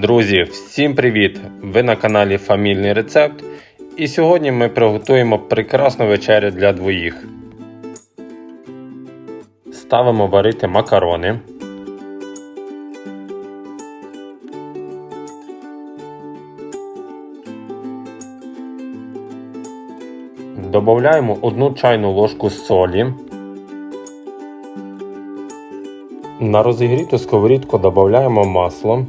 Друзі, всім привіт! Ви на каналі Фамільний Рецепт. І сьогодні ми приготуємо прекрасну вечерю для двоїх. Ставимо варити макарони. Добавляємо 1 чайну ложку солі. На розігріту сковорідку додаємо масло.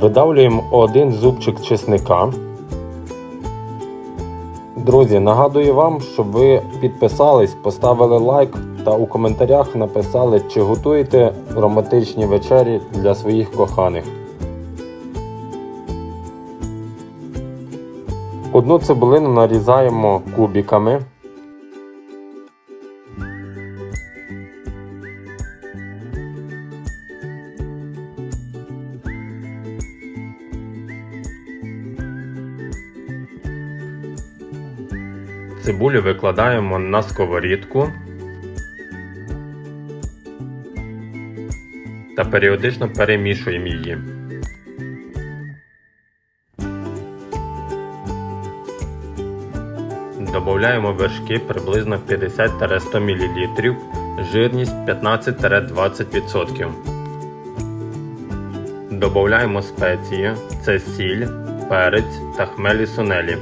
Видавлюємо один зубчик чесника. Друзі, нагадую вам, щоб ви підписались, поставили лайк та у коментарях написали, чи готуєте романтичні вечері для своїх коханих. Одну цибулину нарізаємо кубиками. Цибулю викладаємо на сковорідку та періодично перемішуємо її. Додаємо вершки приблизно 50-100 мл, жирність 15-20%. Додаємо спеції, це сіль, перець та хмелі сунелі.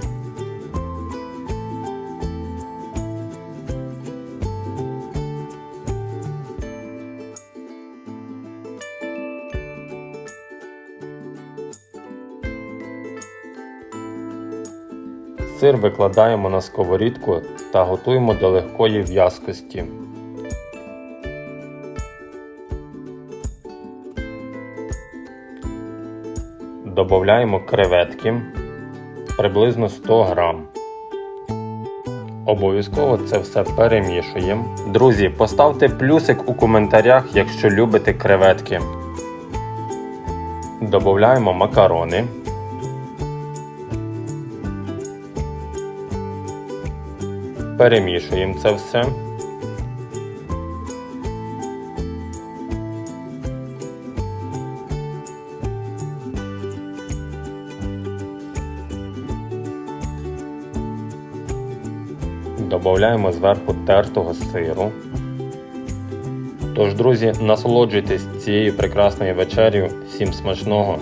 Сир викладаємо на сковорідку та готуємо до легкої в'язкості. Додаємо креветки приблизно 100 грам. Обов'язково це все перемішуємо. Друзі, поставте плюсик у коментарях, якщо любите креветки. Додаємо макарони. Перемішуємо це все. Додаємо зверху тертого сиру. Тож, друзі, насолоджуйтесь цією прекрасною вечерю. Всім смачного!